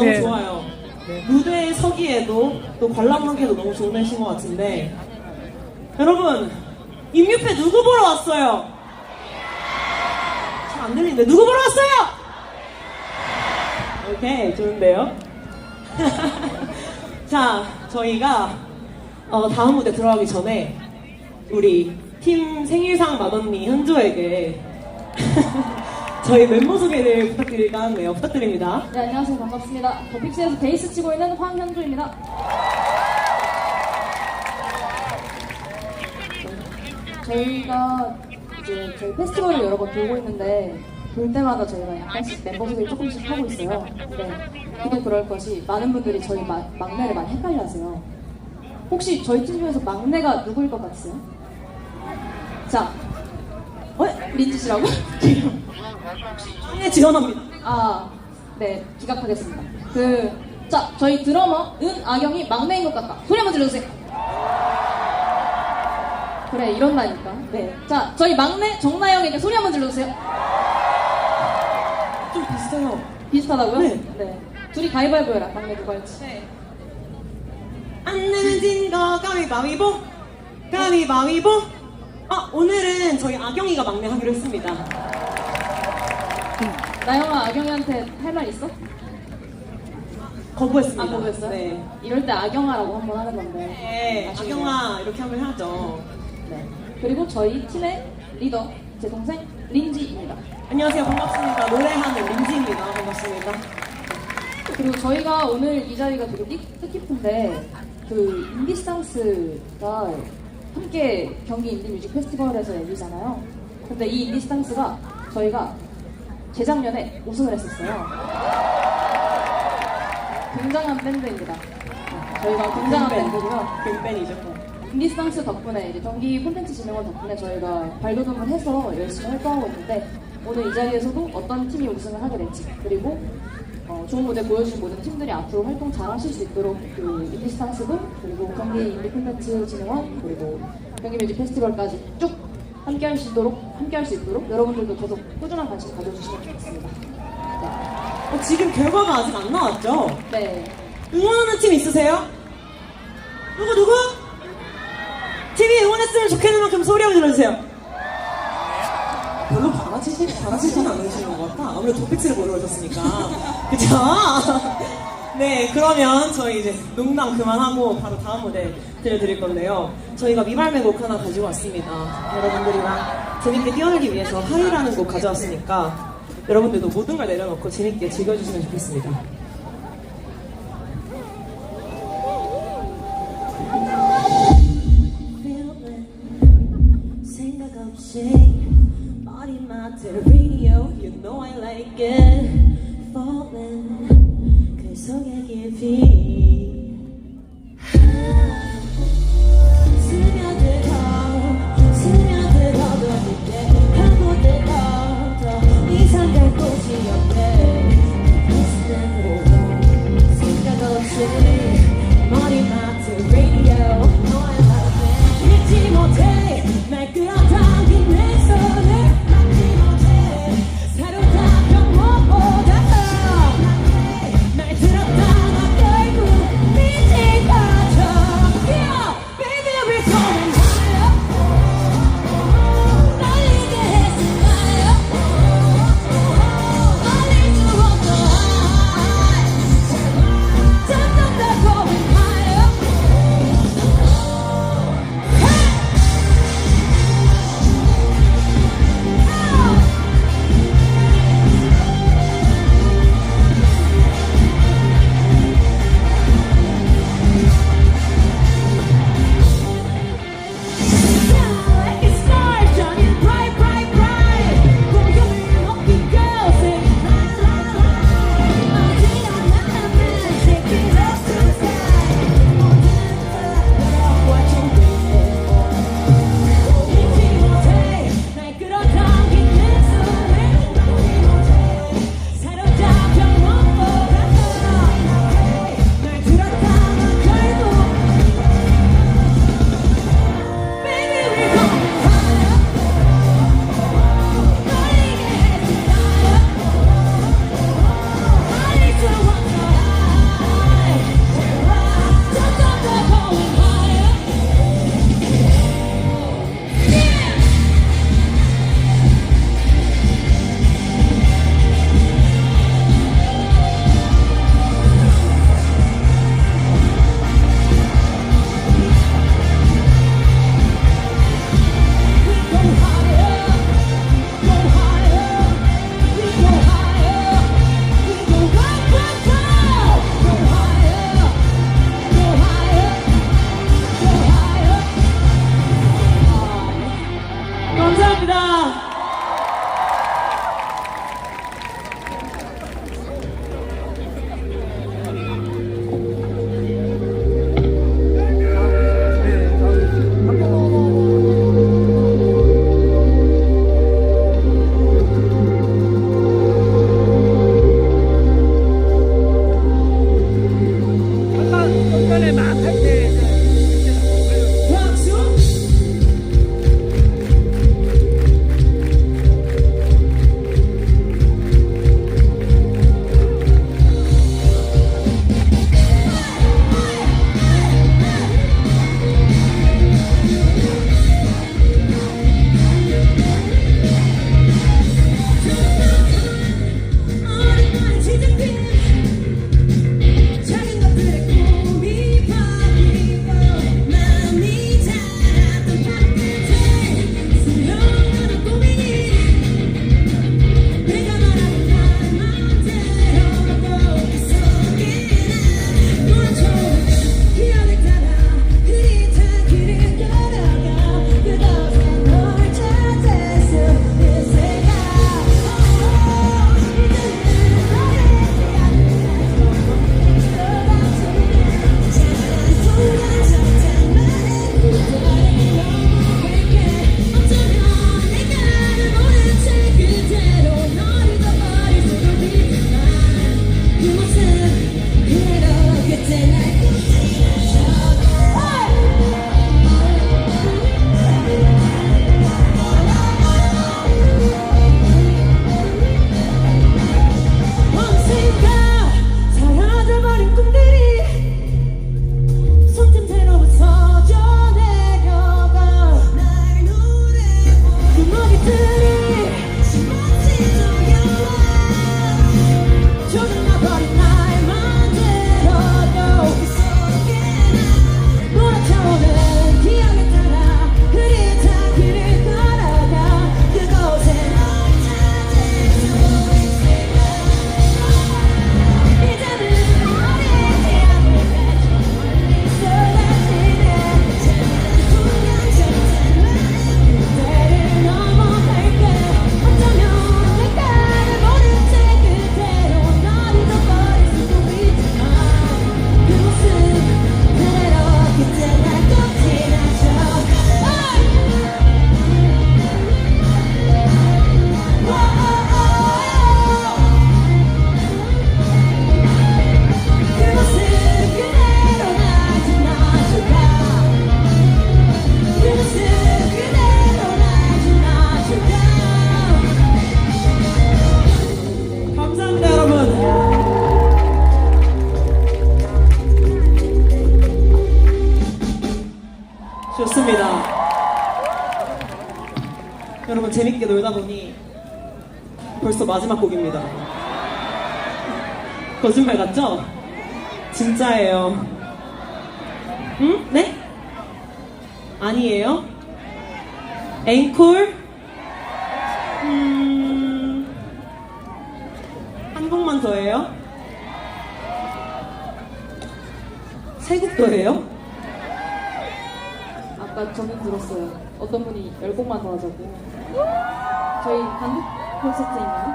너무 네. 좋아요. 네. 무대에 서기에도 또 관람하기에도 너무 좋은 날씨인 것 같은데 여러분 임유패 누구 보러 왔어요? 잘 안 들리는데 누구 보러 왔어요? 오케이 좋은데요? 자 저희가 어, 다음 무대 들어가기 전에 우리 팀 생일상 맏언니 현조에게 저희 멤버 소개를 부탁드릴까 하네요. 부탁드립니다. 네, 안녕하세요. 반갑습니다. 더픽스에서 베이스 치고 있는 황현주입니다. 저희가 이제 저희 페스티벌을 여러 번 돌고 있는데 돌 때마다 저희가 약간씩 멤버 소개를 조금씩 하고 있어요. 근데 그도 그럴 것이 많은 분들이 저희 마- 막내를 많이 헷갈려 하세요. 혹시 저희 팀 중에서 막내가 누구일 것 같으세요? 자, 어? 린지 씨라고? 네, 지원합니다. 아, 네, 기각하겠습니다. 그, 자, 저희 드러머 은아경이 막내인 것 같다. 소리 한번 질러주세요. 그래, 이런다니까. 네. 자, 저희 막내 정나영에게 소리 한번 질러주세요. 좀 비슷해요. 비슷하다고요? 네. 둘이 가위바위보 해라, 막내 누가 할지. 안 내면 진거 가위바위보 가위바위보 아 오늘은 저희 아경이가 막내 하기로 했습니다 나영아, 아경이한테 할 말 있어? 거부했습니다 아, 거부했어요? 네, 이럴 때 아경아라고 한번 하는 건데. 네 아쉽네요. 아경아 이렇게 하면 하죠 네. 그리고 저희 팀의 리더, 제 동생 린지입니다. 안녕하세요 반갑습니다 노래하는 민지입니다 반갑습니다 그리고 저희가 오늘 이 자리가 되게 뜻- 뜻깊은데 그 인디스탕스가 함께 경기 인디 뮤직 페스티벌에서 열리잖아요. 근데 이 인디스탕스가 저희가 재작년에 우승을 했었어요. 굉장한 밴드입니다. 네, 저희가 굉장한 밴드고요. 빅밴이죠 인디스탕스 덕분에 이제 경기 콘텐츠 진흥원 덕분에 저희가 발돋움을 해서 열심히 활동하고 있는데 오늘 이 자리에서도 어떤 팀이 우승을 하게 될지 그리고 어, 좋은 무대 보여주신 모든 팀들이 앞으로 활동 잘 하실 수 있도록 그 인디스탕스도 그리고 경기 인디 콘텐츠 진흥원 그리고 경기 뮤직 페스티벌까지 쭉 함께 할 수 있도록 함께 할 수 있도록 여러분들도 계속 꾸준한 관심 가져주시면 좋겠습니다. 어, 지금 결과가 아직 안 나왔죠? 네. 네. 응원하는 팀 있으세요? 누구 누구? 팀이 응원했으면 좋겠는 만큼 소리 한번 질러주세요. 별로 바라시지, 바라시지는 않으시는 것 같아. 아무래도 도픽스를 보러 오셨으니까. 그쵸? 네, 그러면 저희 이제 농담 그만하고 바로 다음 무대 들려드릴 건데요. 저희가 미발매 곡 하나 가지고 왔습니다. 여러분들이랑 재밌게 뛰어놀기 위해서 하이라는 곡 가져왔으니까 여러분들도 모든 걸 내려놓고 재밌게 즐겨주시면 좋겠습니다. 속 놀다 보니 벌써 마지막 곡입니다. 거짓말 같죠? 진짜예요. 응? 네? 아니에요? 앵콜? 음, 한 곡만 더 해요? 세 곡 더 해요? 아까 저는 들었어요. 어떤 분이 열 곡만 더 하자고. 저희 단독 콘서트 있나요?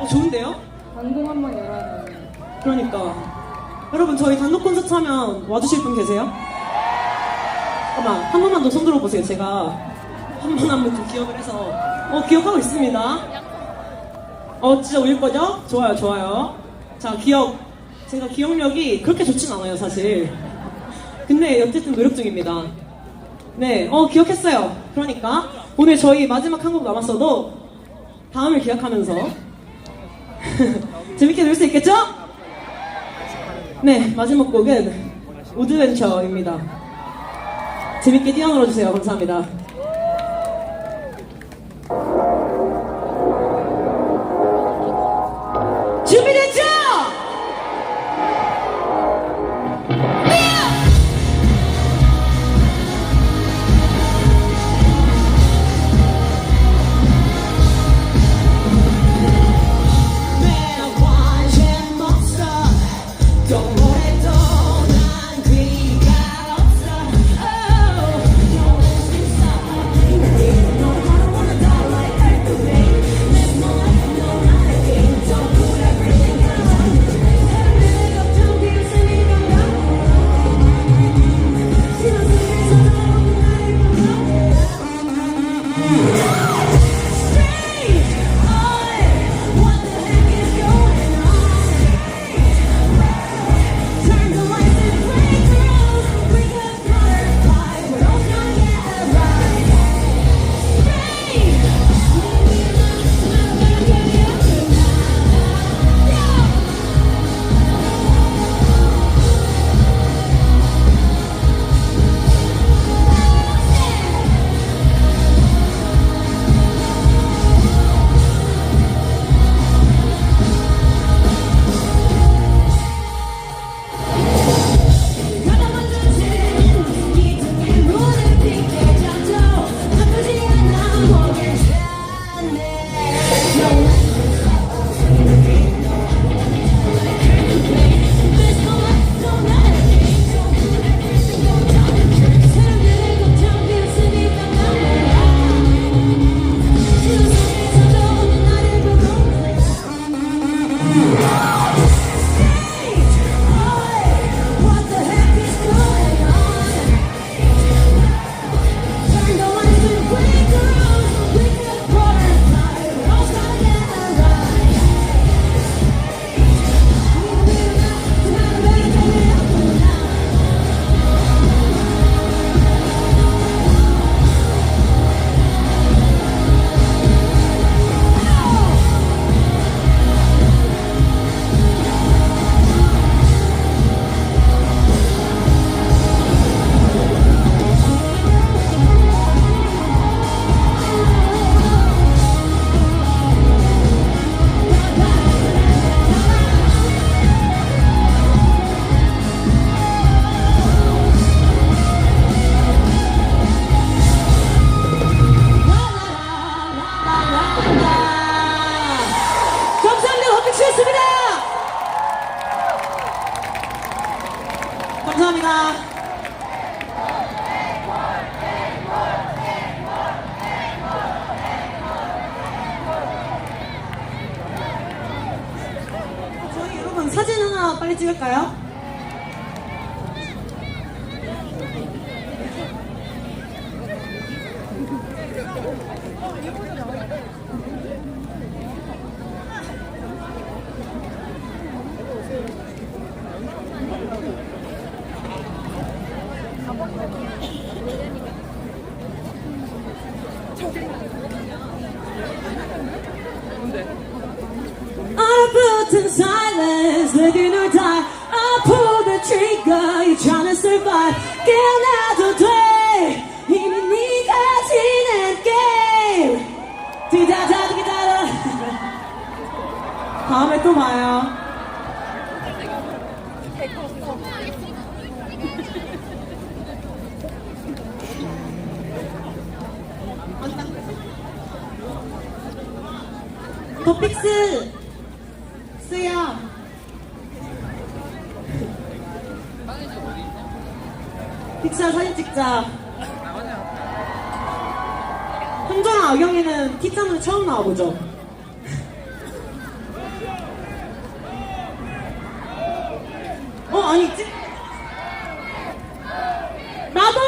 어, 좋은데요? 단공 한 번 열어야 되는. 그러니까 여러분 저희 단독 콘서트 하면 와주실 분 계세요? 잠깐만 한 번만 더 손 들어보세요 제가 한분한분좀 기억을 해서 어 기억하고 있습니다 어 진짜 올 거죠? 좋아요 좋아요 자 기억 제가 기억력이 그렇게 좋진 않아요 사실 근데 어쨌든 노력 중입니다 네 어 기억했어요 그러니까 오늘 저희 마지막 한 곡 남았어도 다음을 기약하면서 재밌게 놀 수 있겠죠? 네, 마지막 곡은 우드벤처입니다. 재밌게 뛰어놀아주세요. 감사합니다. 동 빨리 찍을까요? Put in silence, letting 깨어나도 돼. 이미 네가 지낸 게임. 디다다디다다. 다음에 또 봐요. 아경이는 티자는 처음 나와보죠. 어 아니 찍 나도!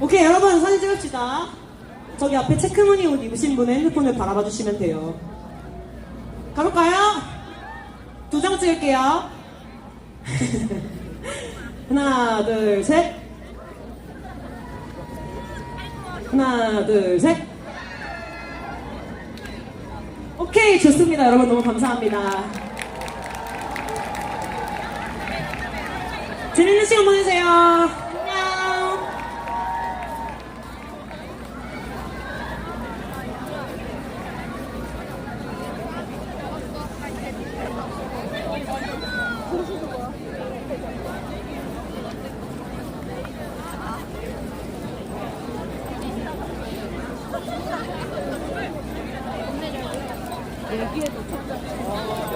오케이 여러분 사진 찍읍시다. 저기 앞에 체크무늬 옷 입으신 분의 핸드폰을 바라봐 주시면 돼요. 가볼까요? 두 장 찍을게요 하나 둘 셋. 하나 둘 셋. 오케이 좋습니다. 여러분 너무 감사합니다. 재밌는 시간 보내세요 오늘